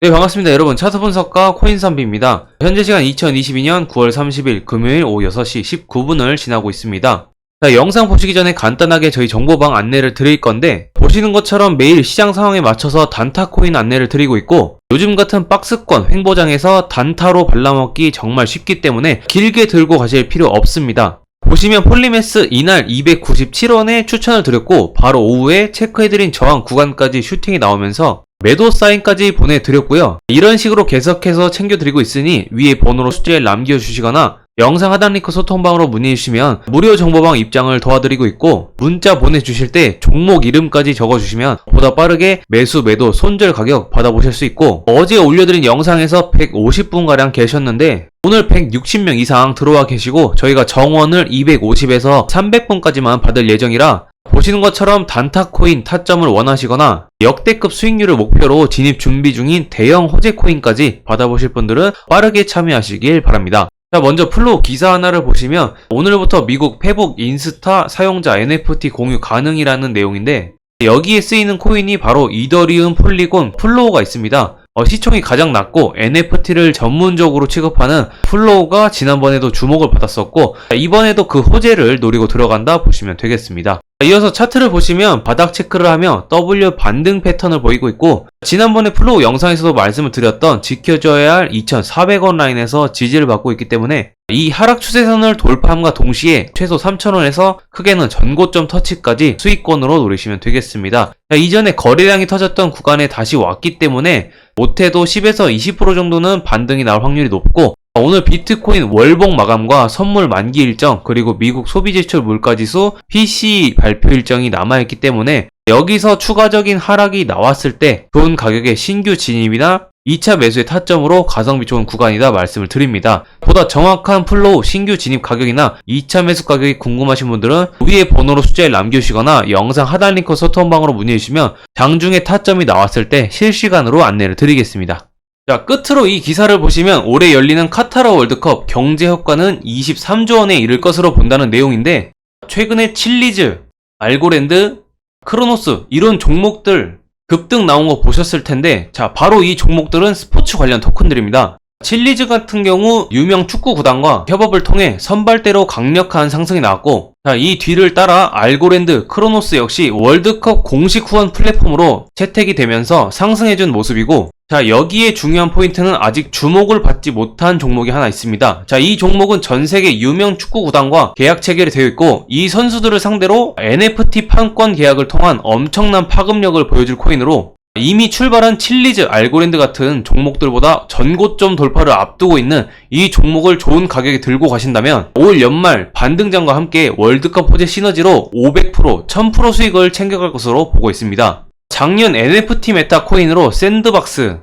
네, 반갑습니다. 여러분. 차트 분석가 코인선비입니다. 현재 시간 2022년 9월 30일 금요일 오후 6시 19분을 지나고 있습니다. 자, 영상 보시기 전에 간단하게 저희 정보방 안내를 드릴 건데, 보시는 것처럼 매일 시장 상황에 맞춰서 단타 코인 안내를 드리고 있고, 요즘 같은 박스권 횡보장에서 단타로 발라먹기 정말 쉽기 때문에 길게 들고 가실 필요 없습니다. 보시면 폴리메스 이날 297원에 추천을 드렸고 바로 오후에 체크해드린 저항 구간까지 슈팅이 나오면서 매도 사인까지 보내드렸고요. 이런 식으로 계속해서 챙겨드리고 있으니 위에 번호로 숫자를 남겨주시거나 영상 하단 링크 소통방으로 문의해주시면 무료 정보방 입장을 도와드리고 있고 문자 보내주실 때 종목 이름까지 적어주시면 보다 빠르게 매수 매도 손절 가격 받아보실 수 있고 어제 올려드린 영상에서 150분가량 계셨는데 오늘 160명 이상 들어와 계시고 저희가 정원을 250에서 300분까지만 받을 예정이라 보시는 것처럼 단타 코인 타점을 원하시거나 역대급 수익률을 목표로 진입 준비 중인 대형 호재 코인까지 받아보실 분들은 빠르게 참여하시길 바랍니다. 자, 먼저 플로우 기사 하나를 보시면 오늘부터 미국 페북 인스타 사용자 NFT 공유 가능이라는 내용인데 여기에 쓰이는 코인이 바로 이더리움 폴리곤 플로우가 있습니다. 어, 시총이 가장 낮고 NFT를 전문적으로 취급하는 플로우가 지난번에도 주목을 받았었고 이번에도 그 호재를 노리고 들어간다 보시면 되겠습니다. 이어서 차트를 보시면 바닥 체크를 하며 W 반등 패턴을 보이고 있고 지난번에 플로우 영상에서도 말씀을 드렸던 지켜줘야 할 2,400원 라인에서 지지를 받고 있기 때문에 이 하락 추세선을 돌파함과 동시에 최소 3,000원에서 크게는 전고점 터치까지 수익권으로 노리시면 되겠습니다. 자, 이전에 거래량이 터졌던 구간에 다시 왔기 때문에 못해도 10에서 20% 정도는 반등이 나올 확률이 높고 오늘 비트코인 월봉 마감과 선물 만기 일정 그리고 미국 소비 지출 물가지수 PC 발표 일정이 남아있기 때문에 여기서 추가적인 하락이 나왔을 때 좋은 가격의 신규 진입이나 2차 매수의 타점으로 가성비 좋은 구간이다 말씀을 드립니다. 보다 정확한 플로우 신규 진입 가격이나 2차 매수 가격이 궁금하신 분들은 위에 번호로 숫자를 남겨주시거나 영상 하단 링크 소통방으로 문의해주시면 장중에 타점이 나왔을 때 실시간으로 안내를 드리겠습니다. 자, 끝으로 이 기사를 보시면 올해 열리는 카타르 월드컵 경제 효과는 23조 원에 이를 것으로 본다는 내용인데 최근에 칠리즈, 알고랜드, 크로노스 이런 종목들 급등 나온 거 보셨을 텐데 자, 바로 이 종목들은 스포츠 관련 토큰들입니다. 칠리즈 같은 경우 유명 축구 구단과 협업을 통해 선발대로 강력한 상승이 나왔고 자, 이 뒤를 따라 알고랜드, 크로노스 역시 월드컵 공식 후원 플랫폼으로 채택이 되면서 상승해준 모습이고 자, 여기에 중요한 포인트는 아직 주목을 받지 못한 종목이 하나 있습니다. 자, 이 종목은 전 세계 유명 축구 구단과 계약 체결이 되어 있고 이 선수들을 상대로 NFT 판권 계약을 통한 엄청난 파급력을 보여줄 코인으로 이미 출발한 칠리즈, 알고랜드 같은 종목들보다 전고점 돌파를 앞두고 있는 이 종목을 좋은 가격에 들고 가신다면 올 연말 반등장과 함께 월드컵 호재 시너지로 500%, 1000% 수익을 챙겨갈 것으로 보고 있습니다. 작년 NFT 메타 코인으로 샌드박스,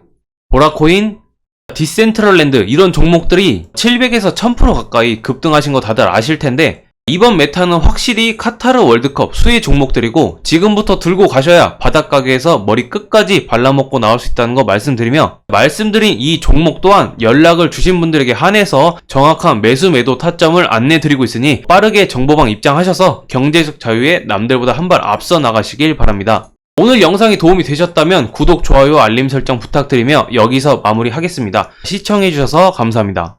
보라코인, 디센트럴랜드 이런 종목들이 700에서 1000% 가까이 급등하신 거 다들 아실 텐데 이번 메타는 확실히 카타르 월드컵 수혜 종목들이고 지금부터 들고 가셔야 바닥 가게에서 머리 끝까지 발라먹고 나올 수 있다는 거 말씀드리며 말씀드린 이 종목 또한 연락을 주신 분들에게 한해서 정확한 매수 매도 타점을 안내 드리고 있으니 빠르게 정보방 입장하셔서 경제적 자유에 남들보다 한 발 앞서 나가시길 바랍니다. 오늘 영상이 도움이 되셨다면 구독, 좋아요, 알림 설정 부탁드리며 여기서 마무리하겠습니다. 시청해주셔서 감사합니다.